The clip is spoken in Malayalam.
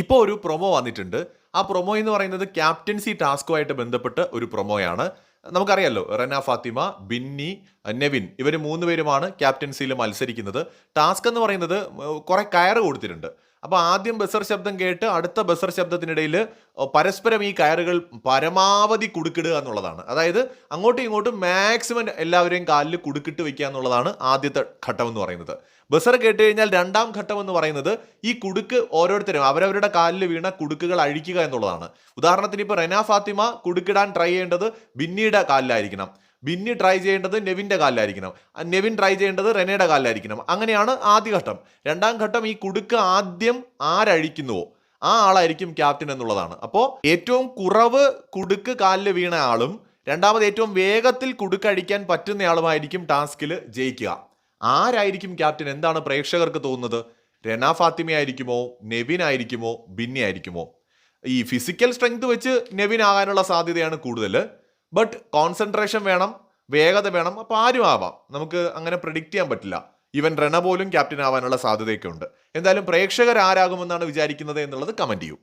ഇപ്പോൾ ഒരു പ്രൊമോ വന്നിട്ടുണ്ട്. ആ പ്രൊമോ എന്ന് പറയുന്നത് ക്യാപ്റ്റൻസി ടാസ്കുമായിട്ട് ബന്ധപ്പെട്ട് ഒരു പ്രൊമോയാണ് നമുക്കറിയാലോ റെന ഫാത്തിമ ബിന്നി നെവിൻ ഇവർ മൂന്ന് പേരുമാണ് ക്യാപ്റ്റൻസിയിൽ മത്സരിക്കുന്നത്. ടാസ്ക് എന്ന് പറയുന്നത് കുറെ കയറ് കൊടുത്തിട്ടുണ്ട്. അപ്പോൾ ആദ്യം ബസർ ശബ്ദം കേട്ട് അടുത്ത ബസർ ശബ്ദത്തിനിടയിൽ പരസ്പരം ഈ കയറുകൾ പരമാവധി കുടുക്കിടുക എന്നുള്ളതാണ്. അതായത് അങ്ങോട്ടും ഇങ്ങോട്ടും മാക്സിമം എല്ലാവരെയും കാലിൽ കുടുക്കിട്ട് വെക്കുക എന്നുള്ളതാണ് ആദ്യത്തെ ഘട്ടം എന്ന് പറയുന്നത്. ബസർ കേട്ട് കഴിഞ്ഞാൽ രണ്ടാം ഘട്ടം എന്ന് പറയുന്നത് ഈ കുടുക്ക് ഓരോരുത്തരും അവരവരുടെ കാലിൽ വീണ കുടുക്കുകൾ അഴിക്കുക എന്നുള്ളതാണ്. ഉദാഹരണത്തിന് ഇപ്പോൾ റെന ഫാത്തിമ കുടുക്കിടാൻ ട്രൈ ചെയ്യേണ്ടത് ബിന്നിയുടെ കാലിലായിരിക്കണം. ബിന്നി ട്രൈ ചെയ്യേണ്ടത് നെവിന്റെ കാലിലായിരിക്കണം. നെവിൻ ട്രൈ ചെയ്യേണ്ടത് റെനയുടെ കാലിലായിരിക്കണം. അങ്ങനെയാണ് ആദ്യ ഘട്ടം. രണ്ടാം ഘട്ടം ഈ കുടുക്ക് ആദ്യം ആരഴിക്കുന്നുവോ? ആ ആളായിരിക്കും ക്യാപ്റ്റൻ എന്നുള്ളതാണ്. അപ്പോൾ ഏറ്റവും കുറവ് കുടുക്ക് കാലിൽ വീണ ആളും രണ്ടാമത് ഏറ്റവും വേഗത്തിൽ കുടുക്ക് കുടുക്കഴിക്കാൻ പറ്റുന്നയാളുമായിരിക്കും ടാസ്കിൽ ജയിക്കുക. ആരായിരിക്കും ക്യാപ്റ്റൻ എന്താണ് പ്രേക്ഷകർക്ക് തോന്നുന്നത്? രന ഫാത്തിമ ആയിരിക്കുമോ? നെവിൻ ആയിരിക്കുമോ? ബിന്നി ആയിരിക്കുമോ? ഈ ഫിസിക്കൽ സ്ട്രെങ്ത് വെച്ച് നെവിൻ ആകാനുള്ള സാധ്യതയാണ് കൂടുതൽ ബട്ട് കോൺസെൻട്രേഷൻ വേണം വേഗത വേണം അപ്പോൾ ആരും ആവാം. നമുക്ക് അങ്ങനെ പ്രിഡിക്റ്റ് ചെയ്യാൻ പറ്റില്ല. ഇവൻ റണ പോലും ക്യാപ്റ്റൻ ആവാനുള്ള സാധ്യതയൊക്കെ ഉണ്ട്. എന്തായാലും പ്രേക്ഷകർ ആരാകുമെന്നാണ് വിചാരിക്കുന്നത് എന്നുള്ളത് കമന്റ് ചെയ്യൂ.